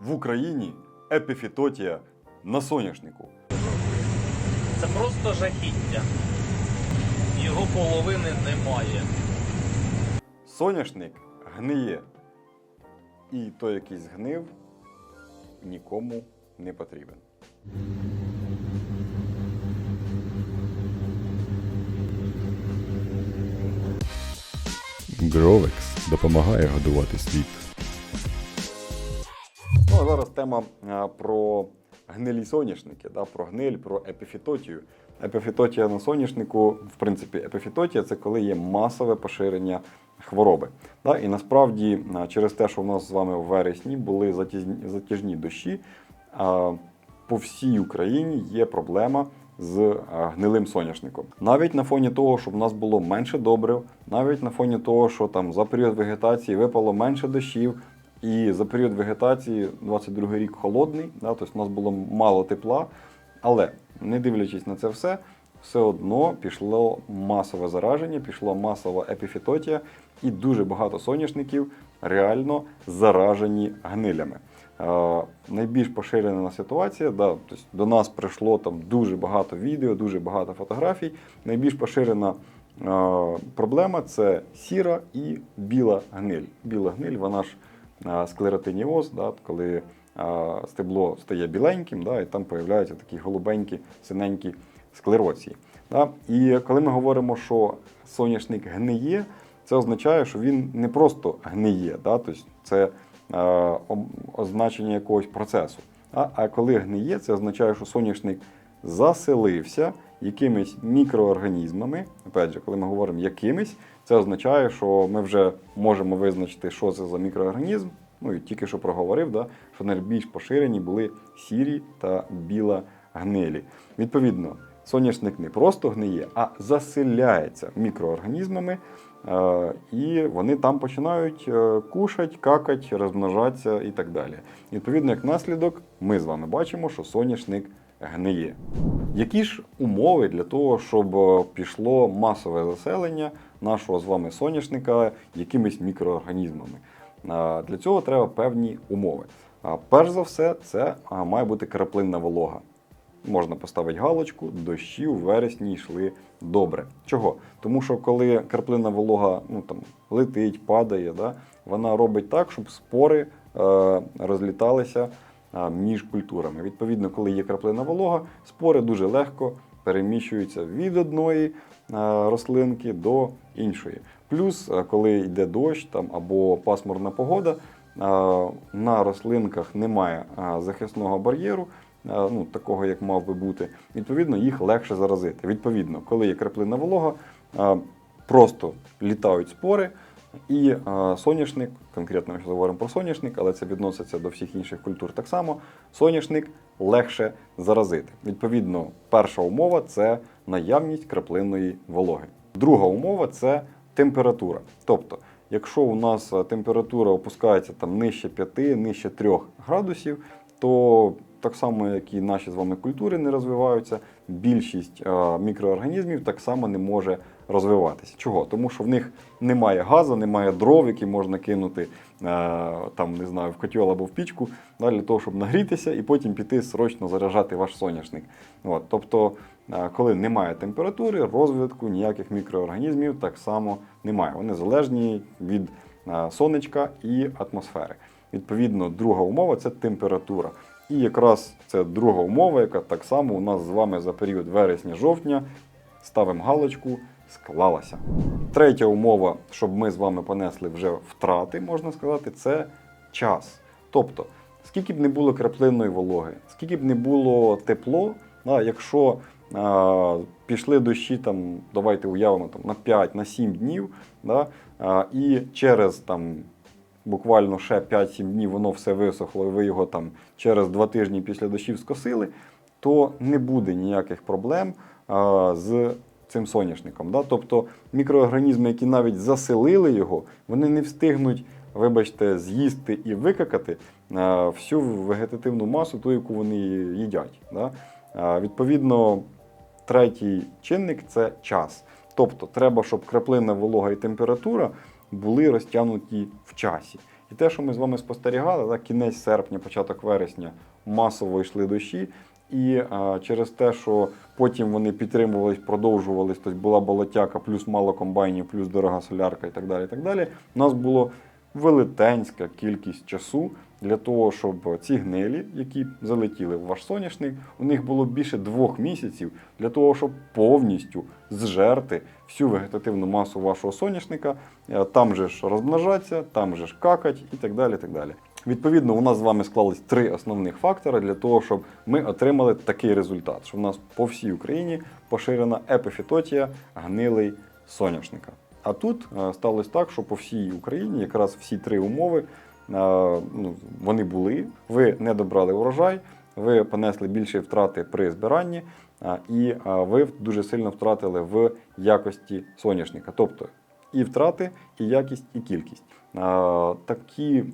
В Україні епіфітотія на соняшнику. Це просто жахіття. Його половини немає. Соняшник гниє. І той, який згнив, нікому не потрібен. Гровекс допомагає годувати світ. Тема про гнилі соняшники, да, про гниль, про епіфітотію. Епіфітотія на соняшнику, в принципі, епіфітотія це коли є масове поширення хвороби. Да, і насправді, через те, що в нас з вами в вересні були затяжні, дощі, по всій Україні є проблема з гнилим соняшником. Навіть на фоні того, що в нас було менше добрив, навіть на фоні того, що там за період вегетації випало менше дощів, і за період вегетації 22 рік холодний, да, тобто у нас було мало тепла. Але не дивлячись на це все, все одно пішло масове зараження, пішла масова епіфітотія, і дуже багато соняшників реально заражені гнилями. Е, найбільш поширена ситуація, да, тобто до нас прийшло там дуже багато відео, дуже багато фотографій. Найбільш поширена проблема це сіра і біла гниль. Біла гниль, вона ж склеротиніоз, да, коли стебло стає біленьким, да, і там появляються такі голубенькі, синенькі склероції. Да. І коли ми говоримо, що соняшник гниє, це означає, що він не просто гниє, да, тобто це означення якогось процесу. А коли гниє, це означає, що соняшник заселився якимись мікроорганізмами. Опять же, коли ми говоримо якимись, це означає, що ми вже можемо визначити, що це за мікроорганізм. Ну і тільки що проговорив, да, що найбільш поширені були сірі та біла гнилі. Відповідно, соняшник не просто гниє, а заселяється мікроорганізмами, е, і вони там починають е, кушать, какать, розмножатися і так далі. Відповідно, як наслідок, ми з вами бачимо, що соняшник гниє. Які ж умови для того, щоб е, пішло масове заселення нашого з вами соняшника якимись мікроорганізмами? Для цього треба певні умови. Перш за все, це має бути краплинна волога. Можна поставити галочку, дощі у вересні йшли добре. Чого? Тому що коли краплинна волога ну, там, летить, падає, да, вона робить так, щоб спори е, розліталися між культурами. Відповідно, коли є краплина волога, спори дуже легко переміщуються від одної рослинки до іншої. Плюс, коли йде дощ там, або пасмурна погода, на рослинках немає захисного бар'єру, ну, такого, як мав би бути. Відповідно, їх легше заразити. Відповідно, коли є краплина волога, просто літають спори, і е, соняшник, конкретно ми говоримо про соняшник, але це відноситься до всіх інших культур так само. Соняшник легше заразити. Відповідно, перша умова це наявність краплинної вологи. Друга умова це температура. Тобто, якщо у нас е, температура опускається там нижче 5, нижче 3 градусів, то так само, як і наші з вами культури не розвиваються, більшість е, мікроорганізмів так само не може розвиватися. Чого? Тому що в них немає газу, немає дров, які можна кинути е, там, не знаю, в котел або в пічку, для того, щоб нагрітися і потім піти срочно заряджати ваш соняшник. От, тобто, е, коли немає температури, розвитку ніяких мікроорганізмів так само немає. Вони залежні від сонечка і атмосфери. Відповідно, друга умова це температура. І якраз це друга умова, яка так само у нас з вами за період вересня-жовтня ставимо галочку, склалася. Третя умова, щоб ми з вами понесли вже втрати, можна сказати, це час. Тобто, скільки б не було краплинної вологи, скільки б не було тепло, да, якщо а, пішли дощі, там, давайте уявимо там, на 5 на 7 днів, да, а, і через там, буквально ще 5-7 днів воно все висохло, і ви його там через 2 тижні після дощів скосили, то не буде ніяких проблем а, з цим соняшником. Да? Тобто мікроорганізми, які навіть заселили його, вони не встигнуть, вибачте, з'їсти і викакати а, всю вегетативну масу, ту, яку вони їдять. Да? А, відповідно, третій чинник це час. Тобто треба, щоб краплина волога і температура були розтягнуті в часі. І те, що ми з вами спостерігали, так, кінець серпня, початок вересня, масово йшли дощі. І а, через те, що потім вони підтримувались, продовжувались, тобто була болотяка, плюс мало комбайнів, плюс дорога солярка і так далі. І так далі. У нас було велетенська кількість часу для того, щоб ці гнилі, які залетіли в ваш соняшник, у них було більше двох місяців для того, щоб повністю зжерти всю вегетативну масу вашого соняшника, е, там же ж розмножатися, там же ж какать і так далі. Так далі. Відповідно, у нас з вами склались три основних фактори для того, щоб ми отримали такий результат, що в нас по всій Україні поширена епіфітотія гнилий соняшника. А тут е, сталося так, що по всій Україні якраз всі три умови вони були. Ви не добрали урожай, ви понесли більші втрати при збиранні, і ви дуже сильно втратили в якості соняшника. Тобто і втрати, і якість, і кількість. Такі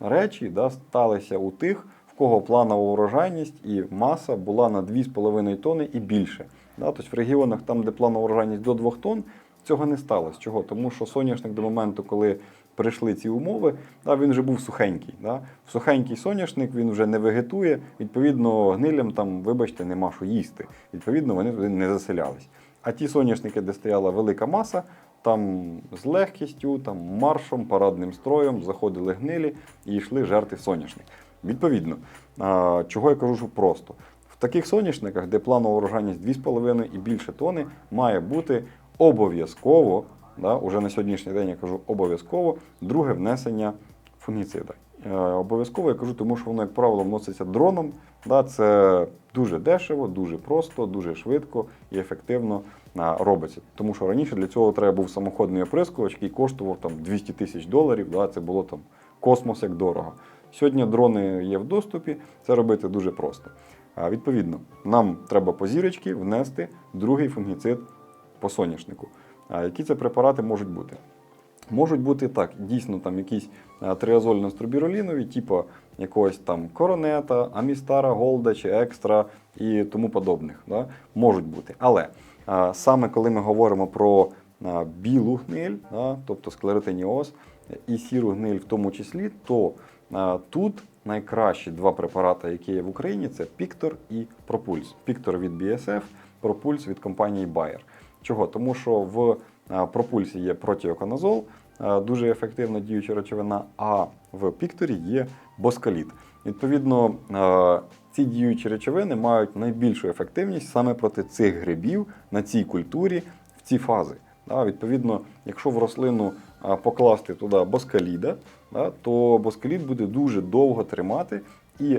речі да, сталися у тих, в кого планова урожайність і маса була на 2,5 тонни і більше. Да? Тобто в регіонах, там, де планова урожайність до 2 тонн, цього не сталося. Чого? Тому що соняшник до моменту, коли прийшли ці умови, да, він вже був сухенький. Да? Сухенький соняшник він вже не вегетує, відповідно, гнилям там, вибачте, нема що їсти. Відповідно, вони туди не заселялись. А ті соняшники, де стояла велика маса, там з легкістю, там маршем, парадним строєм заходили гнилі і йшли жерти соняшник. Відповідно, чого я кажу, що просто. В таких соняшниках, де планова урожайність 2,5 і більше тони, має бути обов'язково, да, уже на сьогоднішній день я кажу обов'язково, друге внесення фунгіцида. Е, Обов'язково я кажу, тому що воно, як правило, вноситься дроном. Да, це дуже дешево, дуже просто, дуже швидко і ефективно а, робиться. Тому що раніше для цього треба був самоходний оприскувач, який коштував там 200 тисяч доларів. Да, це було там космос як дорого. Сьогодні дрони є в доступі, це робити дуже просто. А, відповідно, нам треба по зірочці внести другий фунгіцид по соняшнику. А які це препарати можуть бути? Можуть бути так, дійсно там якісь е, триазольно-струбіролінові, типу якогось там коронета, амістара, голда чи екстра і тому подобних. Да? Можуть бути. Але е, саме коли ми говоримо про е, білу гниль, да, тобто склеротиніоз і сіру гниль в тому числі, то е, тут найкращі два препарати, які є в Україні, це Піктор і Пропульс. Піктор від BSF, Пропульс від компанії Bayer. Чого? Тому що в е, пропульсі є протіоконазол, е, дуже ефективна діюча речовина, а в пікторі є боскаліт. Відповідно, е, ці діючі речовини мають найбільшу ефективність саме проти цих грибів на цій культурі в ці фази. Відповідно, якщо в рослину покласти туди боскаліда, то боскалід буде дуже довго тримати, і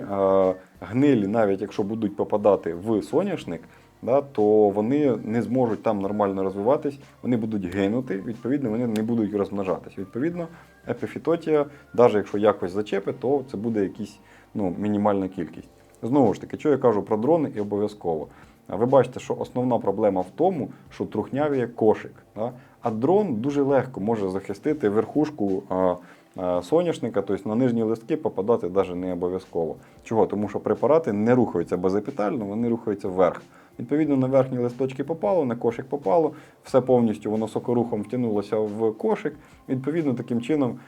гнилі, навіть якщо будуть попадати в соняшник, да, то вони не зможуть там нормально розвиватись, вони будуть гинути, відповідно, вони не будуть розмножатись. Відповідно, епіфітотія, навіть якщо якось зачепить, то це буде якісь ну, мінімальна кількість. Знову ж таки, що я кажу про дрони і обов'язково. Ви бачите, що основна проблема в тому, що трухнявіє кошик. Да? А дрон дуже легко може захистити верхушку а, а, соняшника, тобто на нижні листки попадати навіть не обов'язково. Чого? Тому що препарати не рухаються безепітально, вони рухаються вверх. Відповідно, на верхні листочки попало, на кошик попало, все повністю воно сокорухом втягнулося в кошик. Відповідно, таким чином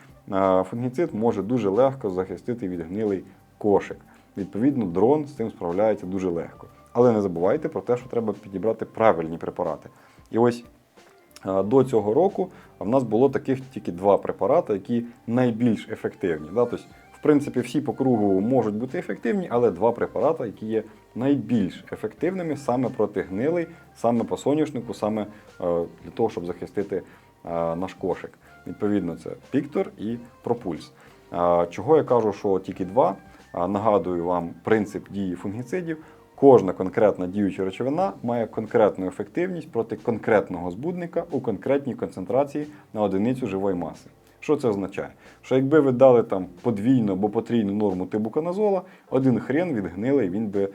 фунгіцид може дуже легко захистити від гнилий кошик. Відповідно, дрон з цим справляється дуже легко. Але не забувайте про те, що треба підібрати правильні препарати. І ось до цього року в нас було таких тільки два препарати, які найбільш ефективні. Тобто, в принципі, всі по кругу можуть бути ефективні, але два препарати, які є найбільш ефективними саме проти гнилий, саме по соняшнику, саме е, для того, щоб захистити е, наш кошик. Відповідно, це Піктор і Пропульс. Е, Чого я кажу, що тільки два? Нагадую вам принцип дії фунгіцидів. Кожна конкретна діюча речовина має конкретну ефективність проти конкретного збудника у конкретній концентрації на одиницю живої маси. Що це означає? Що якби ви дали там подвійну або потрійну норму тибуканазола, один хрен від гнилий він би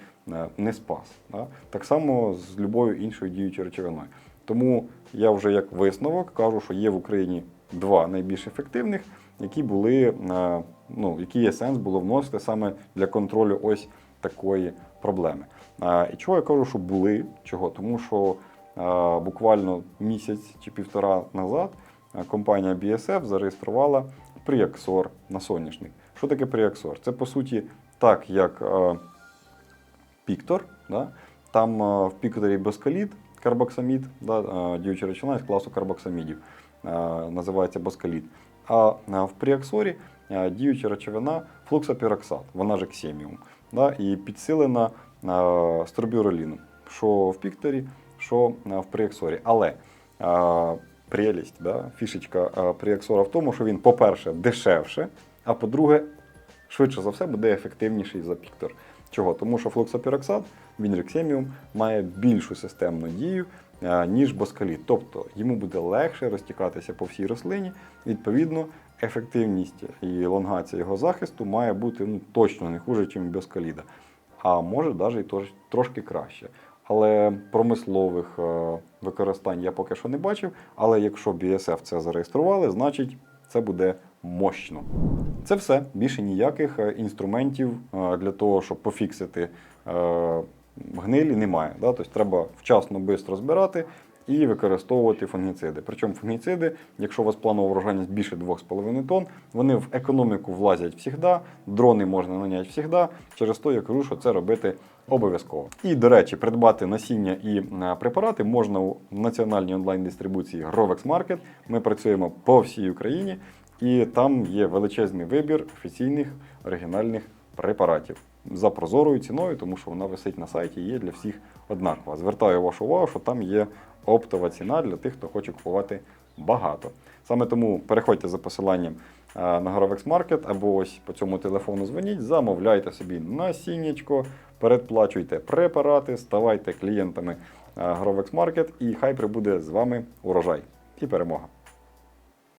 не спас. Да? Так само з любою іншою діючою речовиною. Тому я вже як висновок кажу, що є в Україні два найбільш ефективних, які були, е, ну, які є сенс було вносити саме для контролю ось такої проблеми. Е, І чого я кажу, що були? Чого? Тому що е, буквально місяць чи півтора назад е, компанія BSF зареєструвала Пріаксор на соняшник. Що таке Пріаксор? Це по суті так, як е, Піктор. Да? Там е, в Пікторі боскаліт, карбоксамід, да? е, діюча речовина з класу карбоксамідів, е, називається боскаліт. А в Пріаксорі діюча речовина флуксопіроксат, вона ж ксеміум, да? і підсилена струбюроліном, що в Пікторі, що в Пріаксорі. Але прелість, да? фішечка Пріаксора в тому, що він, по-перше, дешевше, а по-друге, швидше за все буде ефективніший за Піктор. Чого? Тому що флуксопіроксат, він же ксеміум, має більшу системну дію, е, ніж боскаліт. Тобто йому буде легше розтікатися по всій рослині. Відповідно, ефективність і лонгація його захисту має бути ну, точно не хуже, ніж боскаліда. А може навіть і трошки краще. Але промислових е, використань я поки що не бачив. Але якщо BSF це зареєстрували, значить це буде мощно. Це все. Більше ніяких е, інструментів е, для того, щоб пофіксити е, гнилі, немає. Тобто треба вчасно швидко збирати і використовувати фунгіциди. Причому фунгіциди, якщо у вас планова врожайність більше 2,5 тонн, вони в економіку влазять завжди, дрони можна наняти завжди. Через то я кажу, що це робити обов'язково. І, до речі, придбати насіння і препарати можна у національній онлайн-дистрибуції Grovex Market. Ми працюємо по всій Україні, і там є величезний вибір офіційних оригінальних препаратів за прозорою ціною, тому що вона висить на сайті і є для всіх однакова. Звертаю вашу увагу, що там є оптова ціна для тих, хто хоче купувати багато. Саме тому переходьте за посиланням е, на Grovex Market або ось по цьому телефону дзвоніть, замовляйте собі насіннячко, передплачуйте препарати, ставайте клієнтами е, Grovex Market і хай прибуде з вами урожай і перемога.